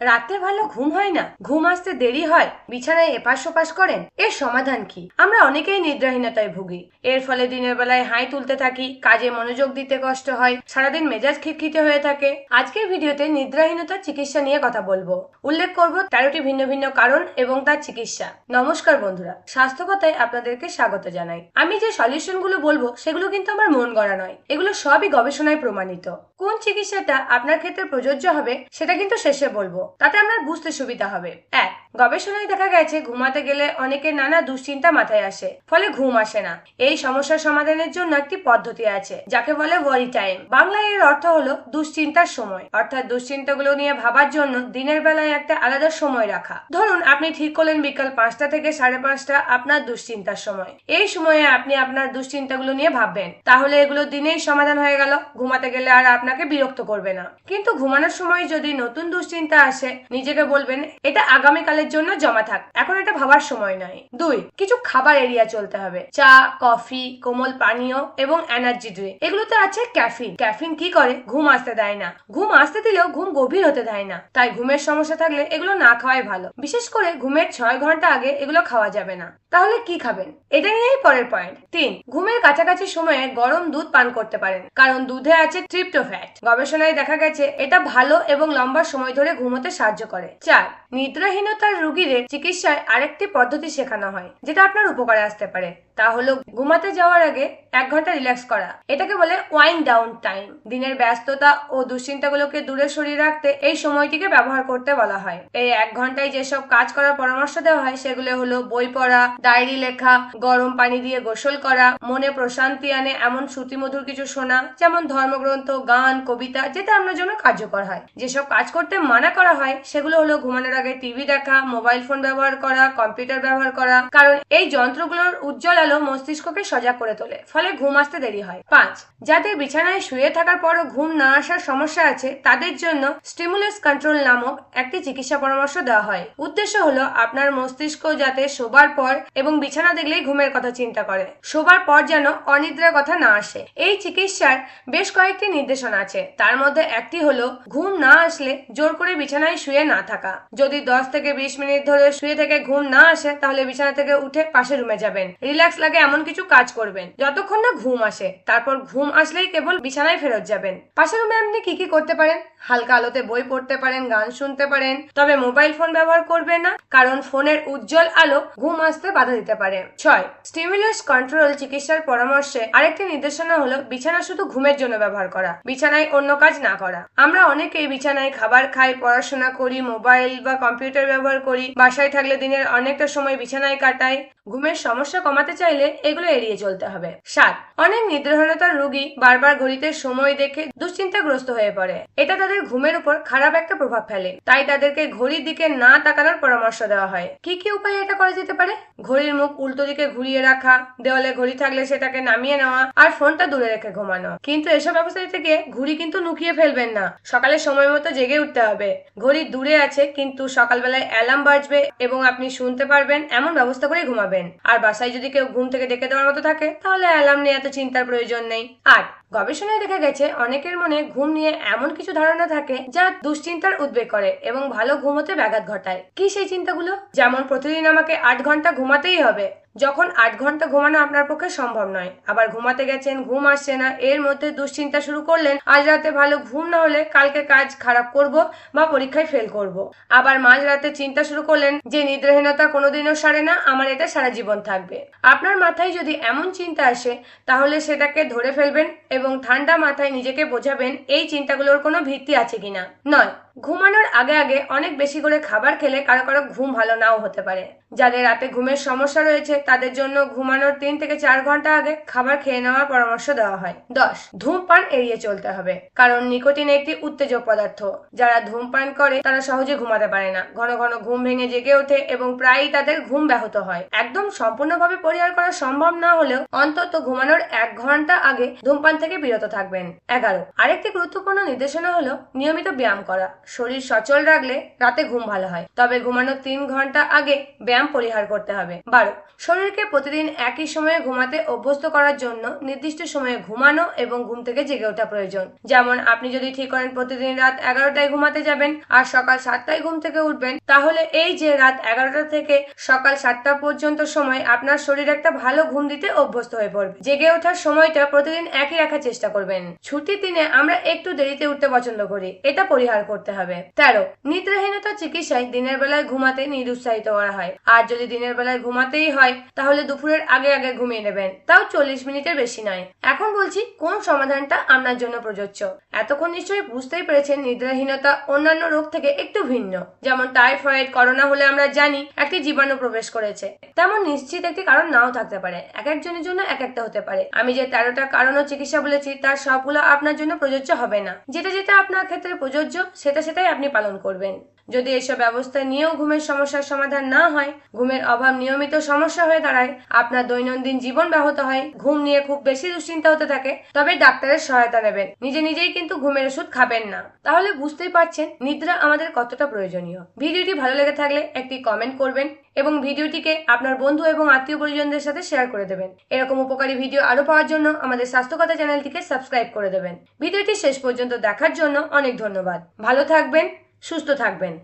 রাতে ভালো ঘুম হয় না। ঘুম আসতে দেরি হয়। বিছানায় এপাশ ওপাশ করেন। এর সমাধান কি? আমরা অনেকেই নিদ্রাহীনতায় ভুগি। এর ফলে দিনের বেলায় হাই তুলতে থাকি। কাজে মনোযোগ দিতে কষ্ট হয়। সারাদিন মেজাজ খিটখিটে হয়ে থাকে। আজকের ভিডিওতে নিদ্রাহীনতার চিকিৎসা নিয়ে কথা বলব। উল্লেখ করব তেরোটি ভিন্ন ভিন্ন কারণ এবং তার চিকিৎসা। নমস্কার বন্ধুরা। স্বাস্থ্য কথায় আপনাদেরকে স্বাগত জানাই। আমি যে সলিউশনগুলো বলব, সেগুলো কিন্তু আমার মন গড়া নয়। এগুলো সবই গবেষণায় প্রমাণিত। কোন চিকিৎসাটা আপনার ক্ষেত্রে প্রযোজ্য হবে, সেটা কিন্তু শেষে বলব। তাতে আপনার বুঝতে সুবিধা হবে। এক, গবেষণায় দেখা গেছে ঘুমাতে গেলে অনেকের নানা দুশ্চিন্তা মাথায় আসে, ফলে ঘুম আসে না। এই সমস্যার সমাধানের জন্য একটি পদ্ধতি আছে, যাকে বলে ওয়ারি টাইম বাংলায় এর অর্থ হলো দুশ্চিন্তার সময়। অর্থাৎ দুশ্চিন্তাগুলো নিয়ে ভাবার জন্য দিনের বেলায় একটা আলাদা সময় রাখা। ধরুন, আপনি ঠিক করলেন বিকাল পাঁচটা থেকে সাড়ে পাঁচটা আপনার দুশ্চিন্তার সময়। এই সময়ে আপনি আপনার দুশ্চিন্তাগুলো নিয়ে ভাববেন, তাহলে এগুলো দিনেই সমাধান হয়ে গেল, ঘুমাতে গেলে আর আপনাকে বিরক্ত করবে না। কিন্তু ঘুমানোর সময় যদি নতুন দুশ্চিন্তা আসে নিজেকে বলবেন, এটা আগামীকালের জন্য জমা থাক, এখন এটা ভাবার সময় নয় দুই, কিছু খাবার এড়িয়ে চলতে হবে, চা, কফি, কোমল পানীয় এবং এনার্জি ড্রিঙ্ক, এগুলোতে আছে ক্যাফিন। ক্যাফিন কি করে? ঘুম আসতে দেয় না। ঘুম আসতে দিলেও ঘুম গভীর হতে দেয় না, তাই ঘুমের সমস্যা থাকলে এগুলো না খাওয়াই ভালো। বিশেষ করে ঘুমের ছয় ঘণ্টা আগে এগুলো খাওয়া যাবে না। তাহলে কি খাবেন? এটা নিয়েই পরের পয়েন্ট। তিন, ঘুমের কাছাকাছি সময়ে গরম দুধ পান করতে পারেন, কারণ দুধে আছে ট্রিপ্টোফ্যাট। গবেষণায় দেখা গেছে, এটা ভালো এবং লম্বা সময় ধরে ঘুমোতে সাহায্য করে। চার, নিদ্রাহীনতার রুগীদের চিকিৎসায় আরেকটি পদ্ধতি শেখানো হয়, যেটা আপনার উপকারে আসতে পারে। তা হলো ঘুমাতে যাওয়ার আগে এক ঘণ্টা রিল্যাক্স করা। এটাকে বলে ওয়াইন ডাউন টাইম দিনের ব্যস্ততা ও দুশ্চিন্তাগুলোকে দূরে সরিয়ে রাখতে এই সময়টিকে ব্যবহার করতে বলা হয়। এই এক ঘন্টায় যেসব কাজ করার পরামর্শ দেওয়া হয়, সেগুলো হলো বই পড়া ডায়েরি লেখা, গরম পানি দিয়ে গোসল করা, মনে প্রশান্তি আনে এমন শ্রুতিমধুর কিছু শোনা, যেমন ধর্মগ্রন্থ, গান, কবিতা, যেটা আপনার জন্য কার্যকর হয়। যেসব কাজ করতে মানা করা হয়, সেগুলো হলো ঘুমানোর আগে টিভি দেখা মোবাইল ফোন ব্যবহার করা কম্পিউটার ব্যবহার করা। কারণ এই যন্ত্রগুলোর উজ্জ্বল আলো মস্তিষ্ককে সজাগ করে তোলে, ফলে ঘুম আসতে দেরি হয়। পাঁচ, যাদের বিছানায় শুয়ে থাকার পরও ঘুম না আসার সমস্যা আছে, তাদের জন্য স্টিমুলাস কন্ট্রোল নামক একটি চিকিৎসা পরামর্শ দেওয়া হয়। উদ্দেশ্য হলো আপনার মস্তিষ্ক যাতে শোবার পর এবং বিছানা দেখলেই ঘুমের কথা চিন্তা করে, শোবার পর যেন অনিদ্রার কথা না আসে। এই চিকিৎসার বেশ কয়েকটি নির্দেশনা আছে। তার মধ্যে একটি হলো ঘুম না আসলে জোর করে বিছানায় শুয়ে না থাকা। যদি দশ থেকে বিশ মিনিট ধরে শুয়ে থেকে ঘুম না আসে, তাহলে বিছানা থেকে উঠে পাশের রুমে যাবেন। রিল্যাক্স লাগে এমন কিছু কাজ করবেন। যতক্ষণ না ঘুম আসে, তারপর ঘুম আসলেই কেবল বিছানায় ফেরত যাবেন। পাশের রুমে আপনি কি কি করতে পারেন? হালকা আলোতে বই পড়তে পারেন, গান শুনতে পারেন, তবে মোবাইল ফোন ব্যবহার করবেন না, কারণ ফোনের উজ্জ্বল আলো ঘুম আসতে বাধা দিতে পারে। ছয় স্টিমুলাস কন্ট্রোল চিকিৎসার পরামর্শে আরেকটি নির্দেশনা হলো বিছানা শুধু ঘুমের জন্য ব্যবহার করা, বিছানায় অন্য কাজ না করা। আমরা অনেকেই বিছানায় খাবার খাই, পড়াশোনা করি মোবাইল বা কম্পিউটার ব্যবহার করি, বাসায় থাকলে দিনের অনেকটা সময় বিছানায় কাটাই। ঘুমের সমস্যা কমাতে চাইলে এগুলো এড়িয়ে চলতে হবে। সাত, অনেক নিদ্রাহীনতার রোগী বারবার ঘড়িতে সময় দেখে দুশ্চিন্তাগ্রস্ত হয়ে পড়ে। এটা তাদের ঘুমের উপর খারাপ একটা প্রভাব ফেলে। তাই তাদেরকে ঘড়ির দিকে না তাকানোর পরামর্শ দেওয়া হয়। কি কি উপায়ে এটা করা যেতে পারে? ঘড়ির মুখ উল্টো দিকে ঘুরিয়ে রাখা, দেওয়ালে ঘড়ি থাকলে সেটাকে নামিয়ে নেওয়া আর ফোনটা দূরে রেখে ঘুমানো। কিন্তু এসব ব্যবস্থা থেকে ঘড়ি কিন্তু লুকিয়ে ফেলবেন না। সকালে সময় মতো জেগে উঠতে হবে। ঘড়ি দূরে আছে, কিন্তু সকালবেলায় অ্যালার্ম বাজবে এবং আপনি শুনতে পারবেন, এমন ব্যবস্থা করে ঘুমাবেন। আর বাসায় যদি কেউ ঘুম থেকে ডেকে দেওয়ার মতো থাকে তাহলে অ্যালার্ম নিয়ে এত চিন্তার প্রয়োজন নেই। আর গবেষণায় দেখা গেছে, অনেকের মনে ঘুম নিয়ে এমন কিছু ধারণা থাকে যা দুশ্চিন্তার উদ্বেগ করে এবং ভালো ঘুমোতে ব্যাঘাত ঘটায়। কি সেই চিন্তাগুলো? যেমন প্রতিদিন আমাকে আট ঘণ্টা ঘুমাতেই হবে। যখন আট ঘণ্টা ঘুমানো আপনার পক্ষে সম্ভব নয়। আবার ঘুমাতে গেছেন, ঘুম আসছে না, এর মধ্যে দুশ্চিন্তা শুরু করলেন, আজ রাতে ভালো ঘুম না হলে কালকে কাজ খারাপ করব বা পরীক্ষায় ফেল করব। আবার মাঝ রাতে চিন্তা শুরু করলেন যে নিদ্রাহীনতা কোনোদিনও সারে না, আমার এটা সারা জীবন থাকবে। আপনার মাথায় যদি এমন চিন্তা আসে, তাহলে সেটাকে ধরে ফেলবেন এবং ঠান্ডা মাথায় নিজেকে বোঝাবেন এই চিন্তাগুলোর কোনো ভিত্তি আছে কিনা? নয়। ঘুমানোর আগে আগে অনেক বেশি করে খাবার খেলে কারও কারও ঘুম ভালো নাও হতে পারে। যাদের রাতে ঘুমের সমস্যা রয়েছে, তাদের জন্য ঘুমানোর তিন থেকে চার ঘণ্টা আগে খাবার খেয়ে নেওয়ার পরামর্শ দেওয়া হয়। দশ, ধূমপান এড়িয়ে চলতে হবে। কারণ নিকোটিন একটি উত্তেজক পদার্থ। যারা ধূমপান করে, তারা সহজে ঘুমাতে পারে না। ঘন ঘন ঘুম ভেঙে জেগে ওঠে এবং প্রায়ই তাদের ঘুম ব্যাহত হয়। একদম সম্পূর্ণভাবে পরিহার করা সম্ভব না হলেও অন্তত ঘুমানোর এক ঘণ্টা আগে ধূমপান থেকে বিরত থাকবেন। এগারো, আরেকটি গুরুত্বপূর্ণ নির্দেশনা হলো নিয়মিত ব্যায়াম করা। শরীর সচল রাখলে রাতে ঘুম ভালো হয়। তবে ঘুমানোর তিন ঘণ্টা আগে ব্যায়াম পরিহার করতে হবে। বারো, শরীরকে প্রতিদিন একই সময়ে ঘুমাতে অভ্যস্ত করার জন্য নির্দিষ্ট সময়ে ঘুমানো এবং ঘুম থেকে জেগে ওঠা প্রয়োজন। যেমন, আপনি যদি ঠিক করেন প্রতিদিন রাত এগারোটায় ঘুমাতে যাবেন আর সকাল সাতটায় ঘুম থেকে উঠবেন, তাহলে এই যে রাত এগারোটা থেকে সকাল সাতটা পর্যন্ত সময় আপনার শরীর একটা ভালো ঘুম দিতে অভ্যস্ত হয়ে পড়বে। জেগে ওঠার সময়টা প্রতিদিন একই রাখার চেষ্টা করবেন। ছুটির দিনে আমরা একটু দেরিতে উঠতে পছন্দ করি। এটা পরিহার করতে হবে। তেরো, নিদ্রাহীনতা চিকিৎসায় দিনের বেলায় ঘুমাতে নিরুৎসাহিত করা হয়। আর যদি দিনের বেলায় ঘুমাতেই হয়, তাহলে দুপুরের আগে আগে ঘুমিয়ে নেবেন। তাও চল্লিশ মিনিটের বেশি নয়। এখন বলছি, কোন সমাধানটা আপনার জন্য প্রযোজ্য? এতক্ষণ নিশ্চয়ই বুঝতেই পেরেছেন নিদ্রাহীনতা অন্যান্য রোগ থেকে একটু ভিন্ন। যেমন টাইফয়েড, করোনা হলে আমরা জানি একটি জীবাণু প্রবেশ করেছে। তেমন নিশ্চিত একটি কারণ নাও থাকতে পারে। এক একজনের জন্য এক একটা হতে পারে। আমি যে তেরোটা কারণ ও চিকিৎসা বলেছি, তার সবগুলো আপনার জন্য প্রযোজ্য হবে না। যেটা যেটা আপনার ক্ষেত্রে প্রযোজ্য, সেটা সেটাই আপনি পালন করবেন। যদি এসব ব্যবস্থা নিয়েও ঘুমের সমস্যার সমাধান না হয়, ঘুমের অভাব নিয়মিত সমস্যা হয়ে দাঁড়ায়, আপনার দৈনন্দিন জীবন ব্যাহত হয়, ঘুম নিয়ে খুব বেশি দুশ্চিন্তা হতে থাকে, তবে ডাক্তারের সহায়তা নেবেন। নিজে নিজেই কিন্তু ঘুমের ওষুধ খাবেন না। তাহলে বুঝতেই পারছেন নিদ্রা আমাদের কতটা প্রয়োজনীয়। ভিডিওটি ভালো লেগে থাকলে একটি কমেন্ট করবেন এবং ভিডিওটিকে আপনার বন্ধু এবং আত্মীয় পরিজনদের সাথে শেয়ার করে দেবেন। এরকম উপকারী ভিডিও আরও পাওয়ার জন্য আমাদের স্বাস্থ্যকথা চ্যানেলটিকে সাবস্ক্রাইব করে দেবেন। ভিডিওটি শেষ পর্যন্ত দেখার জন্য অনেক ধন্যবাদ। ভালো থাকবেন সুস্থ থাকবেন।